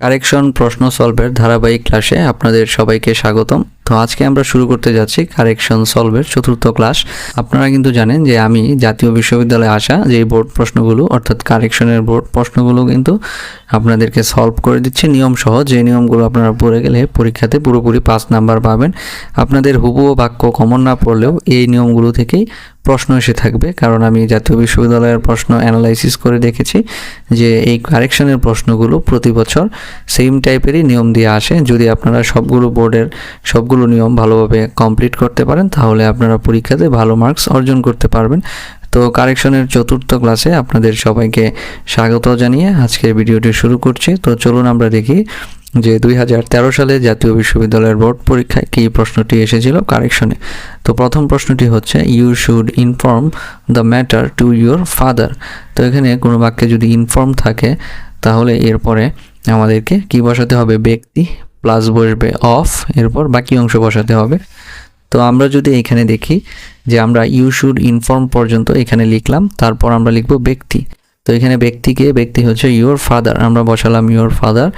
Correction প্রশ্ন সলভের ধারাবাহিক ক্লাসে আপনাদের সবাইকে স্বাগতম। তো আজকে আমরা শুরু করতে যাচ্ছি কারেকশন সলভের চতুর্থ ক্লাস। আপনারা কিন্তু জানেন যে আমি জাতীয় বিশ্ববিদ্যালয়ে আসা যে বোর্ড প্রশ্নগুলো, অর্থাৎ কারেকশনের বোর্ড প্রশ্নগুলো কিন্তু আপনাদেরকে সলভ করে দিচ্ছি। নিয়ম সহ যে নিয়মগুলো আপনারা পড়ে গেলে পরীক্ষাতে পুরোপুরি পাঁচ নাম্বার পাবেন। আপনাদের হুবহু বাক্য কমন না পড়লেও এই নিয়মগুলো থেকেই প্রশ্ন এসে থাকবে, কারণ আমি জাতীয় বিশ্ববিদ্যালয়ের প্রশ্ন অ্যানালাইসিস করে দেখেছি যে এই কারেকশনের প্রশ্নগুলো প্রতি বছর সেম টাইপেরই নিয়ম দিয়ে আসে। যদি আপনারা সবগুলো বোর্ডের সবগুলো নিয়ম ভালোভাবে কমপ্লিট করতে পারেন, তাহলে আপনারা পরীক্ষাতে ভালো মার্কস অর্জন করতে পারবেন। তো কারেকশনের চতুর্থ ক্লাসে আপনাদের সবাইকে স্বাগত জানিয়ে আজকের ভিডিওটি শুরু করছি। তো চলুন আমরা দেখি যে দুই হাজার তেরো সালে জাতীয় বিশ্ববিদ্যালয়ের বোর্ড পরীক্ষায় কী প্রশ্নটি এসেছিল কারেকশনে। তো প্রথম প্রশ্নটি হচ্ছে you should inform the matter to your father তো এখানে কোনো বাক্যে যদি ইনফর্ম থাকে, তাহলে এরপরে আমাদেরকে কি বসাতে হবে? ব্যক্তি প্লাস বসবে অফ এরপর বাকি অংশ বসাতে হবে। তো আমরা যদি এখানে দেখি যে আমরা ইউ শুড ইনফর্ম পর্যন্ত এখানে লিখলাম, তারপর আমরা লিখব ব্যক্তি। তো এখানে ব্যক্তিকে ব্যক্তি হচ্ছে ইউর ফাদার আমরা বসালাম ইউর ফাদার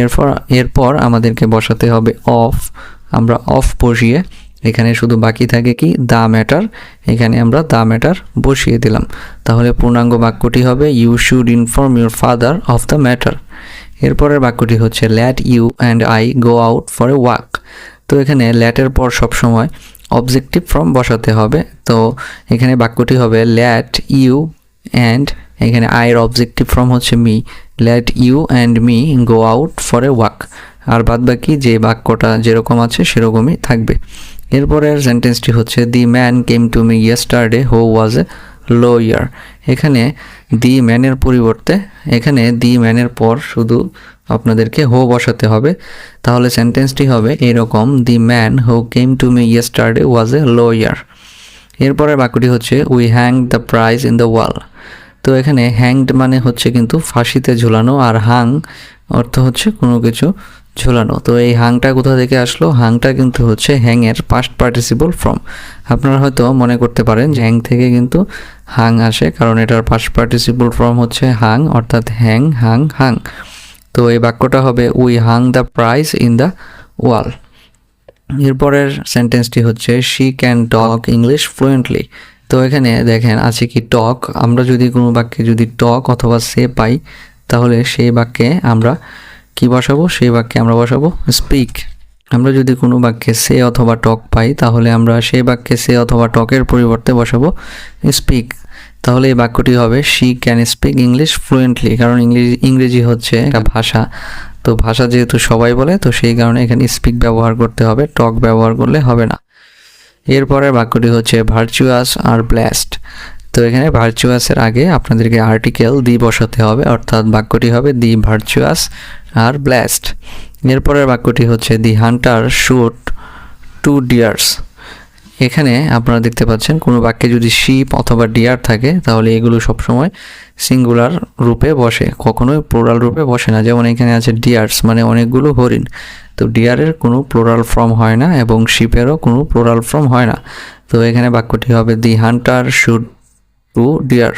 এরপর এরপর আমাদেরকে বসাতে হবে অফ আমরা অফ বসিয়ে, এখানে শুধু বাকি থাকে কি? দা ম্যাটার এখানে আমরা দা ম্যাটার বসিয়ে দিলাম। তাহলে পূর্ণাঙ্গ বাক্যটি হবে you should inform your father of the matter এরপরের বাক্যটি হচ্ছে let you and I go out for a walk তো এখানে ল্যাটের পর সবসময় অবজেক্টিভ ফর্ম বসাতে হবে। তো এখানে বাক্যটি হবে ল্যাট ইউ অ্যান্ড এখানে আয়ের অবজেক্টিভ ফর্ম হচ্ছে me let you and me go out for a walk আর বাদ বাকি যে বাক্যটা যেরকম আছে সেরকমই থাকবে। এরপরের সেন্টেন্সটি হচ্ছে the man came to me yesterday who was a lawyer এখানে দি ম্যানের পরিবর্তে, এখানে দি ম্যানের পর শুধু আপনাদেরকে হো বসাতে হবে। তাহলে সেন্টেন্সটি হবে এরকম the man who came to me yesterday was a lawyer এরপরের বাক্যটি হচ্ছে we hang the prize in the wall তো এখানে হ্যাংড মানে হচ্ছে কিন্তু ফাঁসিতে ঝুলানো আর হাং অর্থ হচ্ছে কোনো কিছু ঝুলানো। তো এই হাংটা কোথা থেকে আসলো? হাংটা কিন্তু হচ্ছে হ্যাংয়ের পাস্ট পার্টিসিপল ফর্ম আপনারা হয়তো মনে করতে পারেন যে হ্যাং থেকে কিন্তু হাং আসে, কারণ এটার পাস্ট পার্টিসিপল ফর্ম হচ্ছে হাং অর্থাৎ হ্যাং হাং হাং তো এই বাক্যটা হবে we hang the prize in the wall এরপরের সেন্টেন্সটি হচ্ছে she can talk English fluently তো এখানে দেখেন, আছে কি টক আমরা যদি কোনো বাক্যে যদি টক অথবা সে পাই, তাহলে সেই বাক্যে আমরা কি বসাবো? সেই বাক্যে আমরা বসাবো স্পিক আমরা যদি কোনো বাক্যে সে অথবা টক পাই, তাহলে আমরা সেই বাক্যে সে অথবা টকের পরিবর্তে বসাবো স্পিক তাহলে এই বাক্যটি হবে she can speak English fluently কারণ ইংরেজি ইংরেজি হচ্ছে একটা ভাষা। তো ভাষা যেহেতু সবাই বলে, তো সেই কারণে এখানে স্পিক ব্যবহার করতে হবে টক ব্যবহার করলে হবে না। এরপরের বাক্যটি হচ্ছে ভার্চুয়াস আর ব্ল্যাস্ট তো এখানে ভার্চুয়াসের আগে আপনাদেরকে আর্টিকেল দি বসাতে হবে, অর্থাৎ বাক্যটি হবে দি ভার্চুয়াস আর ব্ল্যাস্ট এরপরের বাক্যটি হচ্ছে the hunter shoot two deers এখানে আপনারা দেখতে পাচ্ছেন, কোনো বাক্যে যদি শিপ অথবা ডিয়ার থাকে, তাহলে এগুলো সবসময় সিঙ্গুলার রূপে বসে, কখনোই প্লোরাল রূপে বসে না। যেমন এখানে আছে ডিয়ার্স মানে অনেকগুলো হরিণ। তো ডিয়ারের কোনো প্লোরাল ফর্ম হয় না এবং শিপেরও কোনো প্লোরাল ফর্ম হয় না। তো এখানে বাক্যটি হবে the hunter shot two deer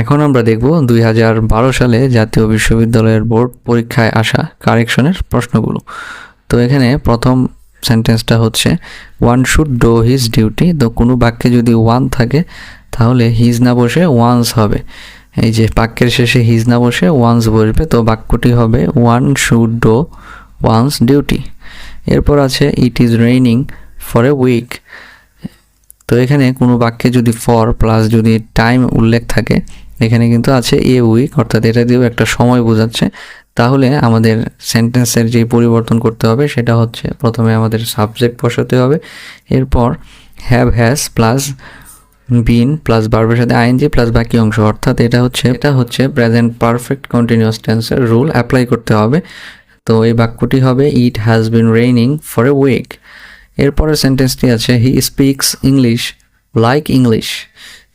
এখন আমরা দেখব দুই হাজার বারো সালে জাতীয় বিশ্ববিদ্যালয়ের বোর্ড পরীক্ষায় আসা কারেকশনের প্রশ্নগুলো। তো এখানে প্রথম সেন্টেন্সটা হচ্ছে one should do his duty তো কোনো বাক্যে যদি ওয়ান থাকে, তাহলে হিজ না বসে ওয়ান্স হবে। এই যে বাক্যের শেষে হিজ না বসে ওয়ান্স বসবে, তো বাক্যটি হবে one should do one's duty এরপর আছে it is raining for a week তো এখানে কোনো বাক্যে যদি ফর প্লাস যদি টাইম উল্লেখ থাকে, এখানে কিন্তু আছে এ উইক অর্থাৎ এটা দিয়েও একটা সময় বোঝাচ্ছে। তাহলে আমাদের সেন্টেন্সের যে পরিবর্তন করতে হবে, সেটা হচ্ছে প্রথমে আমাদের সাবজেক্ট বসাতে হবে, এরপর have has plus been plus বার্বের সাথে আইএনজি প্লাস বাকি অংশ, অর্থাৎ এটা হচ্ছে এটা হচ্ছে প্রেজেন্ট পারফেক্ট কন্টিনিউয়াস টেন্সের রুল অ্যাপ্লাই করতে হবে। তো এই বাক্যটি হবে it has been raining for a week এরপরের সেন্টেন্সটি আছে he speaks English like English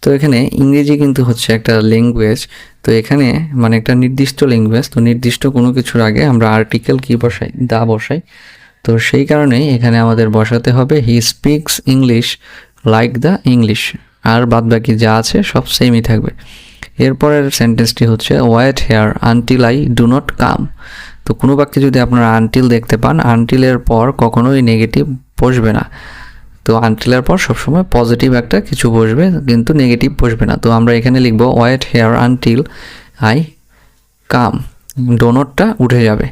তো এখানে ইংরেজি কিন্তু হচ্ছে একটা ল্যাঙ্গুয়েজ তো এখানে মানে একটা নির্দিষ্ট ল্যাঙ্গুয়েজ তো নির্দিষ্ট কোনো কিছুর আগে আমরা আর্টিকেল কি বসাই, দা বসাই। তো সেই কারণেই এখানে আমাদের বসাতে হবে he speaks English like the English আর বাদ বাকি যা আছে সব সেমই থাকবে। এরপরের সেন্টেন্সটি হচ্ছে wait here until I do not come তো কোনো বাক্যে যদি আপনারা আনটিল দেখতে পান আনটিলের পর কখনোই নেগেটিভ বসবে না। তো আনটিলের পর সবসময় পজিটিভ একটা কিছু বসবে, কিন্তু নেগেটিভ বসবে না। তো আমরা এখানে লিখব wait here until I come ডোনটটা উঠে যাবে।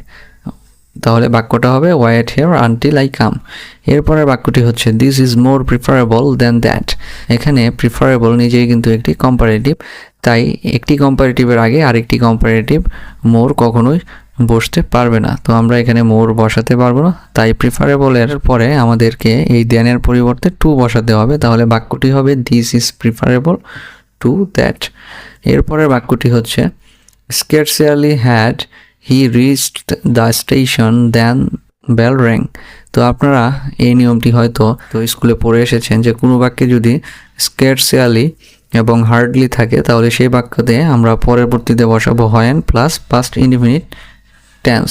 তাহলে বাক্যটা হবে wait here until I come এরপরের বাক্যটি হচ্ছে this is more preferable then that এখানে প্রিফারেবল নিজেই কিন্তু একটি কম্পারেটিভ তাই একটি কম্পারেটিভের আগে আরেকটি কম্পারেটিভ মোর কখনোই বসতে পারবে না। তো আমরা এখানে মোর বসাতে পারব না। তাই প্রিফারেবলের পরে আমাদেরকে এই দেনের পরিবর্তে টু বসাতে হবে। তাহলে বাক্যটি হবে this is preferable to that এরপরের বাক্যটি হচ্ছে scarcely had he reached the station then bell rang তো আপনারা এই নিয়মটি হয়তো তো স্কুলে পড়ে এসেছেন যে কোনো বাক্যে যদি স্কেটসিয়ালি এবং হার্ডলি থাকে, তাহলে সেই বাক্যতে আমরা পরবর্তীতে বসাবো when plus past indefinite tense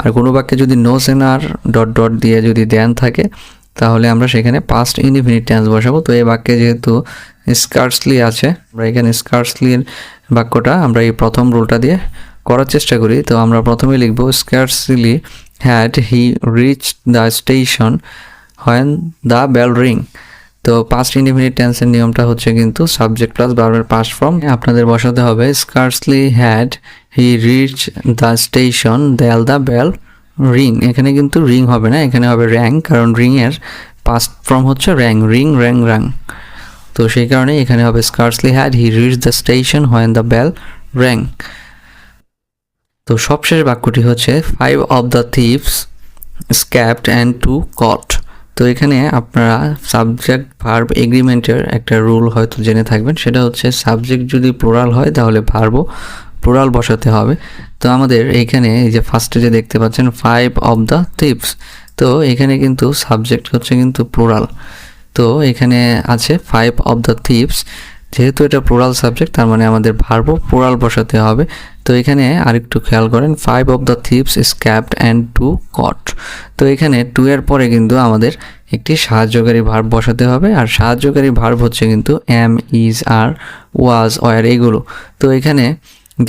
আর কোনো বাক্যে যদি নো সেনার ডট ডট দিয়ে যদি দেন থাকে, তাহলে আমরা সেখানে পাস্ট ইনডিফিনিট টেন্স বসাবো। তো এই বাক্যে যেহেতু স্কার্সলি আছে, আমরা এখানে স্কার্সলির বাক্যটা আমরা এই প্রথম রুলটা দিয়ে করার চেষ্টা করি। তো আমরা প্রথমে লিখব scarcely had he reach the station when the bell ring তো পাস্ট ইনডিফিনিট টেন্সের নিয়মটা হচ্ছে কিন্তু সাবজেক্ট প্লাস বারবার পাস্ট ফর্ম আপনাদের বসাতে হবে scarcely had he reach the station then the bell ring এখানে কিন্তু রিং হবে না, এখানে হবে র্যাং কারণ রিংয়ের পাস্ট ফর্ম হচ্ছে র্যাং রিং র্যাং র্যাং তো সেই কারণে এখানে হবে scarcely had he reach the station when the bell rang তো সবশেষ বাক্যটি হচ্ছে five of the thieves escaped and two caught তো এখানে আপনারা সাবজেক্ট ভার্ব এগ্রিমেন্টের একটা রুল হয়তো জেনে থাকবেন, সেটা হচ্ছে সাবজেক্ট যদি প্লোরাল হয় তাহলে ভার্বও প্লোরাল বসাতে হবে। তো আমাদের এইখানে এই যে ফার্স্টে যে দেখতে পাচ্ছেন ফাইভ অফ দ্য টিপস তো এখানে কিন্তু সাবজেক্ট হচ্ছে কিন্তু প্লোরাল তো এখানে আছে ফাইভ অফ দ্য থিপস যেহেতু এটা প্লোরাল সাবজেক্ট তার মানে আমাদের ভার্বও প্লোরাল বসাতে হবে। তো এখানে আরেকটু খেয়াল করেন five of the thieves escaped and two caught তো এখানে টু এর পরে কিন্তু আমাদের একটি সাহায্যকারী ভার্ব বসাতে হবে, আর সাহায্যকারী ভার্ব হচ্ছে কিন্তু am is are was were এগুলো। তো এখানে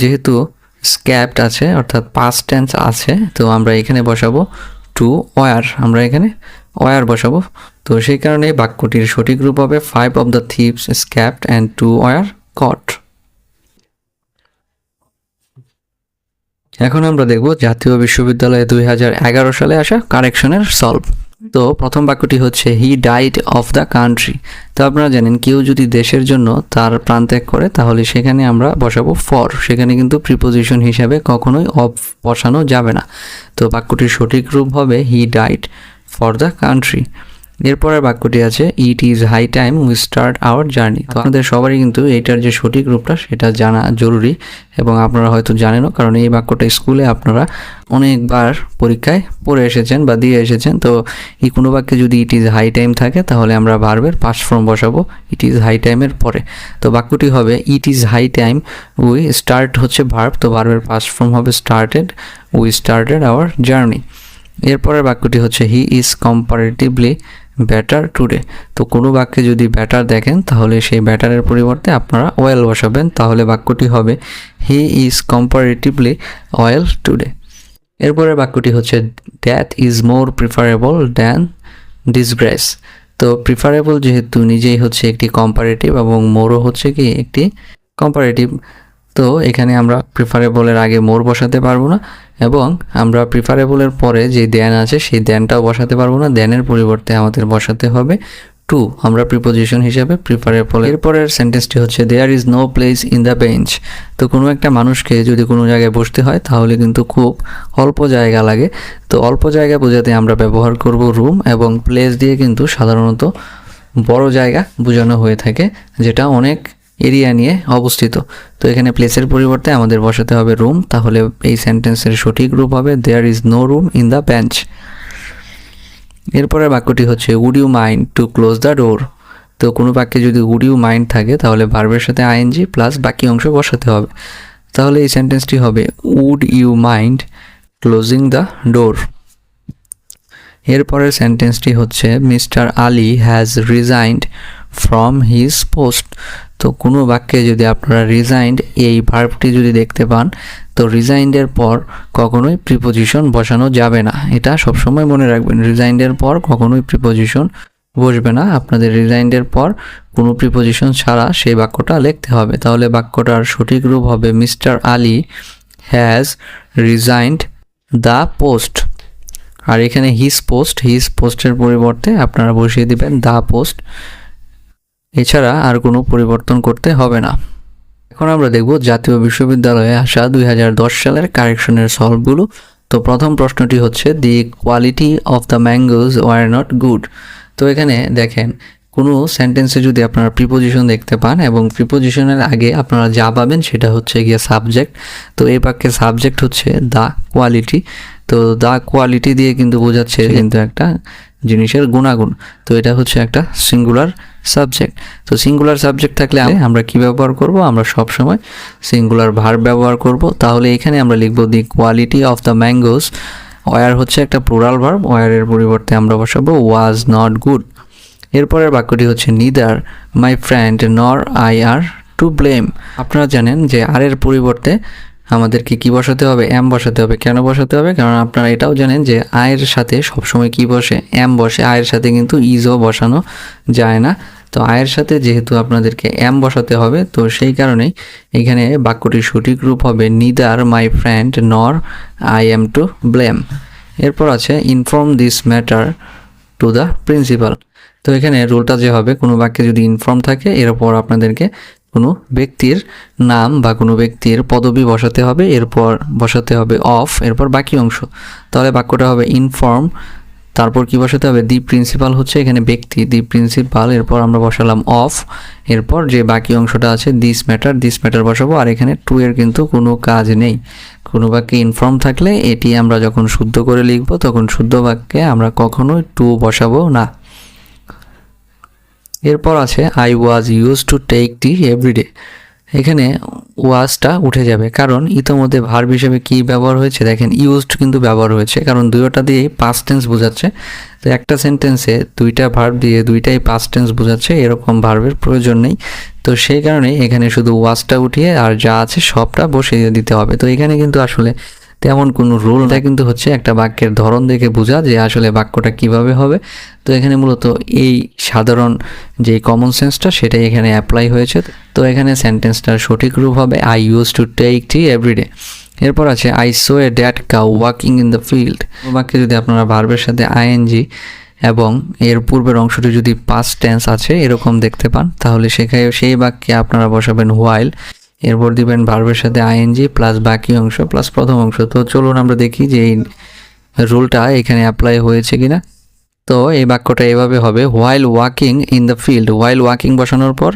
যেহেতু স্ক্যাপড আছে, অর্থাৎ পাস্ট টেন্স আছে, তো আমরা এখানে বসাবো টু ওয়ার আমরা এখানে ওয়ার বসাবো। তো সেই কারণে বাক্যটির সঠিক রূপ হবে five of the thieves escaped and two were caught এখন আমরা দেখব জাতীয় বিশ্ববিদ্যালয়ে দুই হাজার এগারো সালে আসা কারেকশনের সলভ তো প্রথম বাক্যটি হচ্ছে he died of the country তো আপনারা জানেন, কেউ যদি দেশের জন্য তার প্রাণ ত্যাগ করে, তাহলে সেখানে আমরা বসাবো ফর সেখানে কিন্তু প্রিপোজিশন হিসাবে কখনোই অফ বসানো যাবে না। তো বাক্যটির সঠিক রূপ হবে he died for the country এরপরের বাক্যটি আছে it is high time we start our journey তো আপনাদের সবারই কিন্তু এইটার যে সঠিক রূপটা সেটা জানা জরুরি এবং আপনারা হয়তো জানেনও কারণ এই বাক্যটা স্কুলে আপনারা অনেকবার পরীক্ষায় পড়ে এসেছেন বা দিয়ে এসেছেন। তো এই কোনো বাক্যে যদি ইট ইজ হাই টাইম থাকে তাহলে আমরা ভার্বের পাস্ট ফর্ম বসাবো ইট ইজ হাই টাইমের পরে। তো বাক্যটি হবে it is high time we start হচ্ছে ভার্ব তো ভার্বের পাস্ট ফর্ম হবে started we started our journey এরপরের বাক্যটি হচ্ছে he is comparatively better today. তো কোনো বাক্যে যদি ব্যাটার দেখেন, তাহলে সেই ব্যাটারের পরিবর্তে আপনারা অয়েল বসাবেন, তাহলে বাক্যটি হবে, he is comparatively well today. এরপরের বাক্যটি হচ্ছে, that is more preferable than disgrace. তো প্রিফারেবল যেহেতু নিজেই হচ্ছে একটি কম্পারেটিভ এবং মোরও হচ্ছে কি একটি কম্পারেটিভ তো এখানে আমরা প্রিফারেবলের আগে মোর বসাতে পারব না এবং আমরা প্রিফারেবলের পরে যে দেন আছে সেই দেনটাও বসাতে পারব না। দেনের পরিবর্তে আমাদের বসাতে হবে টু আমরা প্রিপোজিশন হিসাবে প্রিফারেবল এরপরের সেন্টেন্সটি হচ্ছে there is no place in the bench তো কোনো একটা মানুষকে যদি কোনো জায়গায় বসতে হয়, তাহলে কিন্তু খুব অল্প জায়গা লাগে। তো অল্প জায়গা বোঝাতে আমরা ব্যবহার করব রুম এবং প্লেস দিয়ে কিন্তু সাধারণত বড় জায়গা বোঝানো হয়ে থাকে, যেটা অনেক এরিয়া নিয়ে অবস্থিত। তো এখানে প্লেসের পরিবর্তে আমাদের বসাতে হবে রুম তাহলে এই সেন্টেন্সের সঠিক রূপ হবে there is no room in the bench এরপরের বাক্যটি হচ্ছে would you mind to close the door তো কোনো বাক্যে যদি উড ইউ মাইন্ড থাকে, তাহলে ভার্বের সাথে আইএনজি প্লাস বাকি অংশ বসাতে হবে। তাহলে এই সেন্টেন্সটি হবে would you mind closing the door এরপরের সেন্টেন্সটি হচ্ছে mister Ali has resigned from his post তো কোনো বাক্যে যদি আপনারা রিজাইন্ড এই ভার্বটি যদি দেখতে পান, তো রিজাইন্ডের পর কখনোই প্রিপোজিশন বসানো যাবে না। এটা সবসময় মনে রাখবেন রিজাইন্ডের পর কখনোই প্রিপোজিশন বসবে না। আপনাদের রিজাইন্ডের পর কোনো প্রিপোজিশন ছাড়া সেই বাক্যটা লিখতে হবে। তাহলে বাক্যটার সঠিক রূপ হবে mister Ali has resigned the post আর এখানে হিজ পোস্ট হিজ পোস্টের পরিবর্তে আপনারা বসিয়ে দিবেন দা পোস্ট এছাড়া আর কোনো পরিবর্তন করতে হবে না। এখন আমরা দেখব জাতীয় বিশ্ববিদ্যালয়ে আসা দুই হাজার দশ সালের কারেকশনের সলভগুলো। তো প্রথম প্রশ্নটি হচ্ছে the quality of the mangoes were not good তো এখানে দেখেন, কোনো সেন্টেন্সে যদি আপনারা প্রিপোজিশন দেখতে পান এবং প্রিপোজিশনের আগে আপনারা যা পাবেন সেটা হচ্ছে গিয়ে সাবজেক্ট তো এই বাক্যে সাবজেক্ট হচ্ছে দ্য কোয়ালিটি তো দ্য কোয়ালিটি দিয়ে কিন্তু বোঝাচ্ছে কিন্তু একটা জিনিসের গুণাগুণ। তো এটা হচ্ছে একটা সিঙ্গুলার সাবজেক্ট তো সিঙ্গুলার সাবজেক্ট থাকলে আমরা কি ব্যবহার করব? আমরা সব সময় সিঙ্গুলার ভার্ব ব্যবহার করব। তাহলে এখানে আমরা লিখব the quality of the mangoes were হচ্ছে একটা প্লুরাল ভার্ব ওয়ারের পরিবর্তে আমরা বসাবো ওয়াজ নট গুড এরপরের বাক্যটি হচ্ছে neither my friend nor I are to blame আপনারা জানেন যে আর এর পরিবর্তে আমাদেরকে কি বসাতে হবে? এম বসাতে হবে। কেন বসাতে হবে? কারণ আপনারা এটাও জানেন যে আয়ের সাথে সবসময় কি বসে? এম বসে। আয়ের সাথে কিন্তু ইজও বসানো যায় না। তো আয়ের সাথে যেহেতু আপনাদেরকে এম বসাতে হবে, তো সেই কারণেই এখানে বাক্যটির সঠিক রূপ হবে neither my friend nor I am to blame এরপর আছে inform this matter to the principal তো এখানে রুলটা যে হবে, কোনো বাক্যে যদি ইনফর্ম থাকে, এরপর আপনাদেরকে কোনো ব্যক্তির নাম বা কোনো ব্যক্তির পদবি বসাতে হবে, এরপর বসাতে হবে অফ এরপর বাকি অংশ। তাহলে বাক্যটা হবে ইনফর্ম তারপর কি বসাতে হবে? দি প্রিন্সিপাল হচ্ছে এখানে ব্যক্তি দি প্রিন্সিপাল এরপর আমরা বসালাম অফ এরপর যে বাকি অংশটা আছে দিস ম্যাটার দিস ম্যাটার বসাবো, আর এখানে টু এর কিন্তু কোনো কাজ নেই। কোনো বাক্যে ইনফর্ম থাকলে এটি আমরা যখন শুদ্ধ করে লিখব, তখন শুদ্ধ বাক্যে আমরা কখনোই টু বসাবো না। এরপর আছে I was use to take tea everyday এখানে ওয়াজটা উঠে যাবে, কারণ ইতোমধ্যে ভার্ব হিসেবে কি ব্যবহার হয়েছে? দেখেন ইউজড কিন্তু ব্যবহার হয়েছে, কারণ দুইটা দিয়েই পাস্ট টেন্স বোঝাচ্ছে। তো একটা সেন্টেন্সে দুইটা ভার্ব দিয়ে দুইটাই পাস্ট টেন্স বোঝাচ্ছে, এরকম ভার্বের প্রয়োজন নেই। তো সেই কারণে এখানে শুধু ওয়াজটা উঠিয়ে আর যা আছে সবটা বসিয়ে দিতে হবে। তো এখানে কিন্তু আসলে তেমন কোনো রুল না কিন্তু হচ্ছে একটা বাক্যের ধরন দেখে বোঝা যে আসলে বাক্যটা কীভাবে হবে। তো এখানে মূলত এই সাধারণ যে কমন সেন্সটা সেটাই এখানে অ্যাপ্লাই হয়েছে। তো এখানে সেন্টেন্সটার সঠিক রূপ হবে I use to take tea everyday এরপর আছে I saw a dead cow walking in the field বাক্যে যদি আপনারা ভার্বের সাথে আইএনজি এবং এর পূর্বের অংশটি যদি পাস্ট টেন্স আছে, এরকম দেখতে পান, তাহলে সেখানে সেই বাক্যে আপনারা বসাবেন হোয়াইল এরপর দিবেন ভার্বের সাথে আইএনজি প্লাস বাকি অংশ প্লাস প্রথম অংশ। তো চলুন আমরা দেখি যে এই রুলটা এখানে অ্যাপ্লাই হয়েছে কিনা। তো এই বাক্যটা এভাবে হবে while walking in the field while walking বসানোর পর,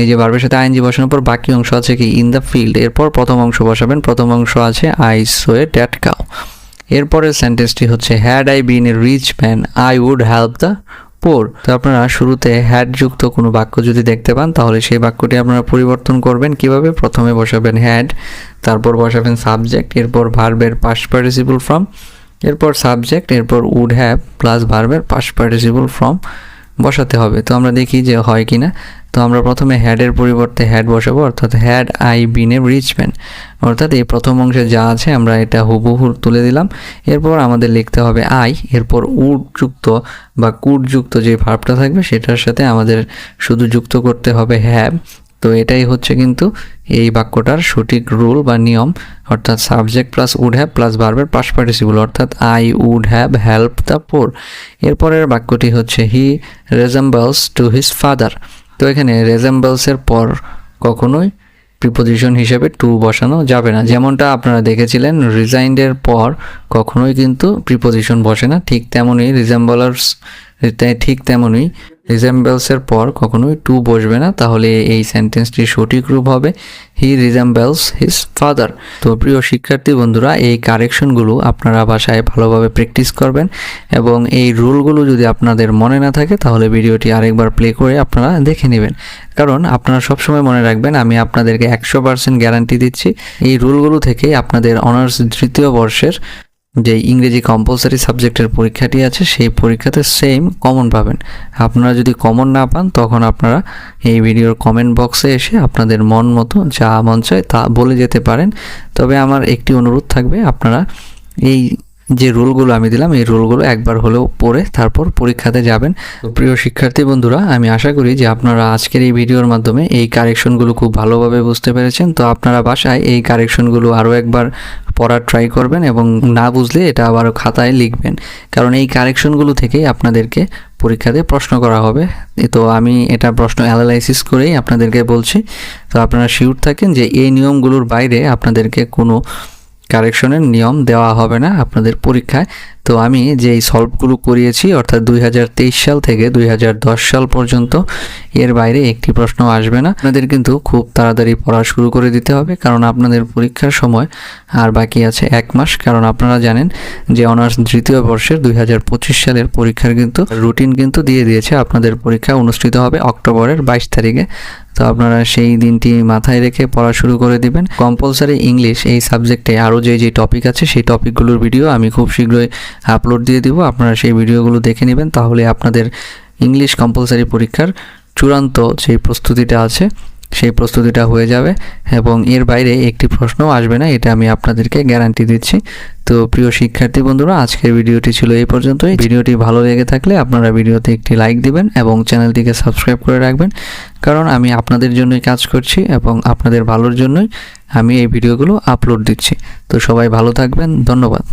এই যে ভার্বের সাথে আইএনজি বসানোর পর বাকি অংশ আছে কি? ইন দ্য ফিল্ড এরপর প্রথম অংশ বসাবেন, প্রথম অংশ আছে আই সোয়ে ড্যাট কাউ এরপরের সেন্টেন্সটি হচ্ছে had I been a rich man I would help the poor, তো আপনারা শুরুতে হ্যাড যুক্ত কোনো বাক্য যদি দেখতে পান, তাহলে সেই বাক্যটি আপনারা পরিবর্তন করবেন। কীভাবে? প্রথমে বসাবেন হ্যাড তারপর বসাবেন সাবজেক্ট এরপর ভার্বের পাস পার্টিসিপল ফ্রম এরপর সাবজেক্ট এরপর উড হ্যাভ প্লাস ভার্বের পাস পার্টিসিপল ফ্রম বসাতে হবে। তো আমরা দেখি যে হয় কি না তো আমরা প্রথমে হ্যাডের পরিবর্তে হ্যাড বসাবো, অর্থাৎ had I been a rich man অর্থাৎ এই প্রথম অংশে যা আছে আমরা এটা হুবহু তুলে দিলাম। এরপর আমাদের লিখতে হবে আই এরপর উড যুক্ত বা কুটযুক্ত যে ভার্বটা থাকবে সেটার সাথে আমাদের শুধু যুক্ত করতে হবে হ্যাভ তো এটাই হচ্ছে কিন্তু এই বাক্যটার সঠিক রুল বা নিয়ম, অর্থাৎ subject plus would have plus ভার্বের পাস পার্টিসিপল অর্থাৎ I would have help the poor এরপরের বাক্যটি হচ্ছে he resembles to his father তো এখানে রেজেম্বলসের পর কখনোই প্রিপোজিশন হিসেবে টু বসানো যাবে না। যেমনটা আপনারা দেখেছিলেন রিজাইন্ডের পর কখনোই কিন্তু প্রিপোজিশন বসে না। ঠিক তেমনই রিজেম্বলার্স ঠিক তেমনই রিজেম্বলসের পর কখনোই টু বসবে না, তাহলে এই সেন্টেন্সটির সঠিক রূপ হবে হি রিজেম্বলস হিজ ফাদার তো প্রিয় শিক্ষার্থী বন্ধুরা, এই কারেকশনগুলো আপনারা বাসায় ভালোভাবে প্র্যাকটিস করবেন এবং এই রুলগুলো যদি আপনাদের মনে না থাকে, তাহলে ভিডিওটি আরেকবার প্লে করে আপনারা দেখে নেবেন। কারণ আপনারা সবসময় মনে রাখবেন, আমি আপনাদেরকে একশো পার্সেন্ট গ্যারান্টি দিচ্ছি। এই রুলগুলো থেকে আপনাদের অনার্স তৃতীয় বর্ষের যে ইংরেজি কম্পালসারি সাবজেক্টের পরীক্ষাটি আছে, সেই পরীক্ষাতে সেম কমন পাবেন। আপনারা যদি কমন না পান, তখন আপনারা এই ভিডিওর কমেন্ট বক্সে এসে আপনাদের মন মতো যা মন চায় তা বলে যেতে পারেন। তবে আমার একটি অনুরোধ থাকবে, আপনারা এই যে রুলগুলো আমি দিলাম এই রুলগুলো একবার হলেও পড়ে তারপর পরীক্ষাতে যাবেন। প্রিয় শিক্ষার্থী বন্ধুরা আমি আশা করি যে আপনারা আজকের এই ভিডিওর মাধ্যমে এই কারেকশনগুলো খুব ভালোভাবে বুঝতে পেরেছেন। তো আপনারা বাসায় এই কারেকশনগুলো আরও একবার পড়ার ট্রাই করবেন এবং না বুঝলে এটা আবার খাতায় লিখবেন। কারণ এই কারেকশনগুলো থেকেই আপনাদেরকে পরীক্ষাতে প্রশ্ন করা হবে। তো আমি এটা প্রশ্ন অ্যানালাইসিস করেই আপনাদেরকে বলছি। তো আপনারা শিওর থাকেন যে এই নিয়মগুলোর বাইরে আপনাদেরকে কোনো কারেকশনের নিয়ম দেওয়া হবে না। আপনাদের পরীক্ষায় তো আমি যেই সলভগুলো করিয়েছি, অর্থাৎ দুই হাজার তেইশ সাল থেকে দুই হাজার দশ সাল পর্যন্ত, এর বাইরে একটি প্রশ্ন আসবে না। আপনাদের কিন্তু খুব তাড়াতাড়ি পড়া শুরু করে দিতে হবে, কারণ আপনাদের পরীক্ষার সময় আর বাকি আছে এক মাস। কারণ আপনারা জানেন যে অনার্স তৃতীয় বর্ষের দুই হাজার পঁচিশ সালের পরীক্ষার কিন্তু রুটিন কিন্তু দিয়ে দিয়েছে। আপনাদের পরীক্ষা অনুষ্ঠিত হবে অক্টোবরের বাইশ তারিখে। তো আপনারা সেই দিনটি মাথায় রেখে পড়া শুরু করে দিবেন। কম্পালসারি ইংলিশ এই সাবজেক্টে আরও যে যে টপিক আছে, সেই টপিকগুলোর ভিডিও আমি খুব শীঘ্রই আপলোড দিয়ে দিব। আপনারা সেই ভিডিওগুলো দেখে নেবেন, তাহলে আপনাদের ইংলিশ কম্পালসারি পরীক্ষার চূড়ান্ত যে প্রস্তুতিটা আছে, সেই প্রস্তুতিটা হয়ে যাবে এবং এর বাইরে একটি প্রশ্নও আসবে না, এটা আমি আপনাদেরকে গ্যারান্টি দিচ্ছি। তো প্রিয় শিক্ষার্থী বন্ধুরা, আজকের ভিডিওটি ছিল এই পর্যন্তই। ভিডিওটি ভালো লেগে থাকলে আপনারা ভিডিওতে একটি লাইক দিবেন এবং চ্যানেলটিকে সাবস্ক্রাইব করে রাখবেন। কারণ আমি আপনাদের জন্যই কাজ করছি এবং আপনাদের ভালোর জন্যই আমি এই ভিডিওগুলো আপলোড দিচ্ছি। তো সবাই ভালো থাকবেন, ধন্যবাদ।